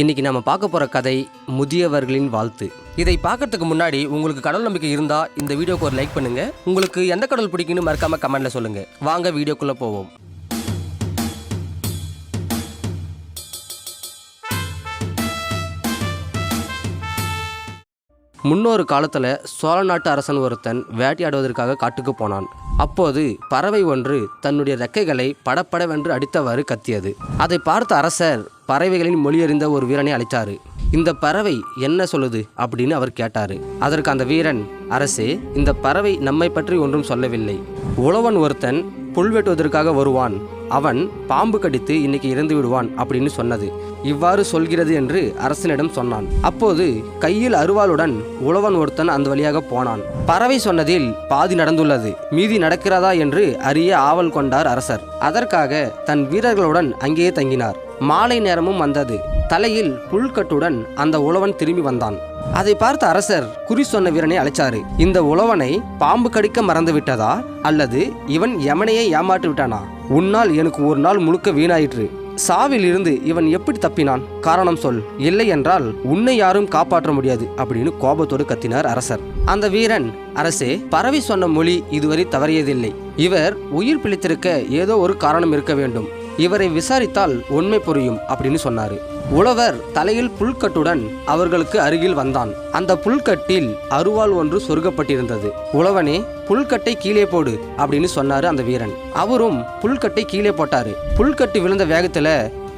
இன்னைக்கு நம்ம பார்க்க போகிற கதை முதியவர்களின் வாழ்த்து. இதை பார்க்கறதுக்கு முன்னாடி உங்களுக்கு கடவுள் நம்பிக்கை இருந்தால் இந்த வீடியோக்கு ஒரு லைக் பண்ணுங்கள் உங்களுக்கு எந்த கடவுள் பிடிக்குன்னு மறக்காமல் கமெண்ட்டில் சொல்லுங்கள் வாங்க வீடியோக்குள்ளே போவோம். முன்னொரு காலத்தில் சோழ நாட்டு அரசன் ஒருத்தன் வேட்டையாடுவதற்காக காட்டுக்கு போனான். அப்போது பறவை ஒன்று தன்னுடைய ரெக்கைகளை படப்படவென்று அடித்தவாறு கத்தியது. அதை பார்த்த அரசர் பறவைகளின் மொழியறிந்த ஒரு வீரனை அழைத்தாரு. இந்த பறவை என்ன சொல்லுது? அப்படின்னு அவர் கேட்டாரு. அதற்கு அந்த வீரன் அரசே இந்த பறவை நம்மை பற்றி ஒன்றும் சொல்லவில்லை. உழவன் ஒருத்தன் புல் வெட்டுவதற்காக வருவான். அவன் பாம்பு கடித்து இன்னைக்கு இறந்து விடுவான் அப்படின்னு சொன்னது. இவ்வாறு சொல்கிறது என்று அரசனிடம் சொன்னான். அப்போது கையில் அருவாளுடன் உழவன் ஒருத்தன் அந்த வழியாக போனான். பறவை சொன்னதில் பாதி நடந்துள்ளது. மீதி நடக்கிறதா என்று அறிய ஆவல் கொண்டார் அரசர். அதற்காக தன் வீரர்களுடன் அங்கேயே தங்கினார். மாலை நேரமும் வந்தது. தலையில் புல்கட்டுடன் அந்த உழவன் திரும்பி வந்தான். அதை பார்த்த அரசர் குறி சொன்ன வீரனை அழைச்சாரு இந்த உழவனை பாம்பு கடிக்க மறந்து விட்டதா அல்லது இவன் யமனையை ஏமாற்றி விட்டானா? உன்னால் எனக்கு ஒரு நாள் முழுக்க வீணாயிற்று. சாவில் இருந்து இவன் எப்படி தப்பினான்? காரணம் சொல். இல்லை என்றால் உன்னை யாரும் காப்பாற்ற முடியாது அப்படின்னு கோபத்தோடு கத்தினார் அரசர். அந்த வீரன் அரசே பரவி சொன்ன மொழி இதுவரை தவறியதில்லை. இவர் உயிர் பிழைத்திருக்க ஏதோ ஒரு காரணம் இருக்க வேண்டும். இவரை விசாரித்தால் உண்மை புரியும் அப்படின்னு சொன்னாரு. உழவர் தலையில் புல்கட்டுடன் அவர்களுக்கு அருகில் வந்தான். அந்த புல்கட்டில் அருவாள் ஒன்று சொருகப்பட்டிருந்தது. உழவனே புல்கட்டை கீழே போடு அப்படின்னு சொன்னாரு அந்த வீரன். அவரும் புல்கட்டை கீழே போட்டாரு. புல்கட்டு விழுந்த வேகத்துல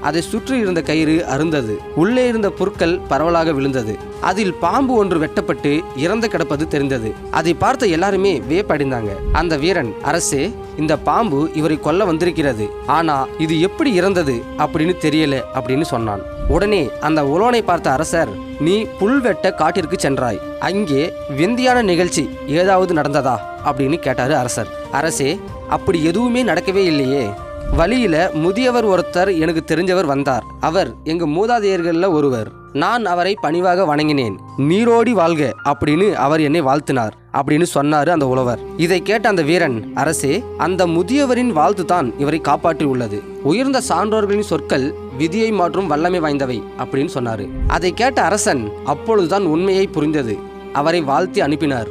அதை சுற்றி இருந்த கயிறு அருந்தது. உள்ளே இருந்த பொருட்கள் பரவலாக விழுந்தது. அதில் பாம்பு ஒன்று வெட்டப்பட்டு இறந்து கிடப்பது தெரிந்தது. அதை பார்த்த எல்லாருமே வியப்படைந்தாங்க. அந்த வீரன் அரசே இந்த பாம்பு இவரை கொல்ல வந்திருக்கிறது. ஆனா இது எப்படி இறந்தது அப்படின்னு தெரியல அப்படின்னு சொன்னான். உடனே அந்த உலோனை பார்த்த அரசர் நீ புல் வெட்ட காட்டிற்கு சென்றாய். அங்கே விந்தியான நிகழ்ச்சி ஏதாவது நடந்ததா? அப்படின்னு கேட்டாரு அரசர். அரசே அப்படி எதுவுமே நடக்கவே இல்லையே. வழியில முதியவர் ஒருத்தர் எனக்கு தெரிஞ்சவர் வந்தார். அவர் எங்க மூதாதையர்களில் ஒருவர். நான் அவரை பணிவாக வணங்கினேன். நீரோடி வாழ்க அப்படின்னு அவர் என்னை வாழ்த்தினார் அப்படின்னு சொன்னாரு அந்த உழவர். இதை கேட்ட அந்த வீரன் அரசே அந்த முதியவரின் வாழ்த்து தான் இவரை காப்பாற்றி உள்ளது. உயர்ந்த சான்றோர்களின் சொற்கள் விதியை மாற்றும் வல்லமை வாய்ந்தவை அப்படின்னு சொன்னாரு. அதை கேட்ட அரசன் அப்பொழுதுதான் உண்மையை புரிந்தது. அவரை வாழ்த்தி அனுப்பினார்.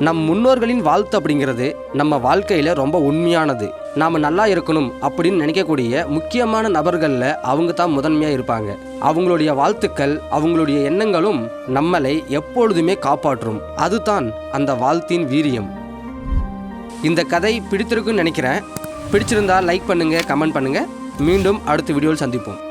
நம் முன்னோர்களின் வாழ்த்து அப்படிங்கிறது நம்ம வாழ்க்கையில் ரொம்ப உண்மையானது. நாம் நல்லா இருக்கணும் அப்படின்னு நினைக்கக்கூடிய முக்கியமான நபர்களில் அவங்க தான் முதன்மையாக இருப்பாங்க. அவங்களுடைய வாழ்த்துக்கள் அவங்களுடைய எண்ணங்களும் நம்மளை எப்பொழுதுமே காப்பாற்றும். அதுதான் அந்த வாழ்த்தின் வீரியம். இந்த கதை பிடித்திருக்குன்னு நினைக்கிறேன். பிடிச்சிருந்தா லைக் பண்ணுங்கள் கமெண்ட் பண்ணுங்கள் மீண்டும் அடுத்த வீடியோவில் சந்திப்போம்.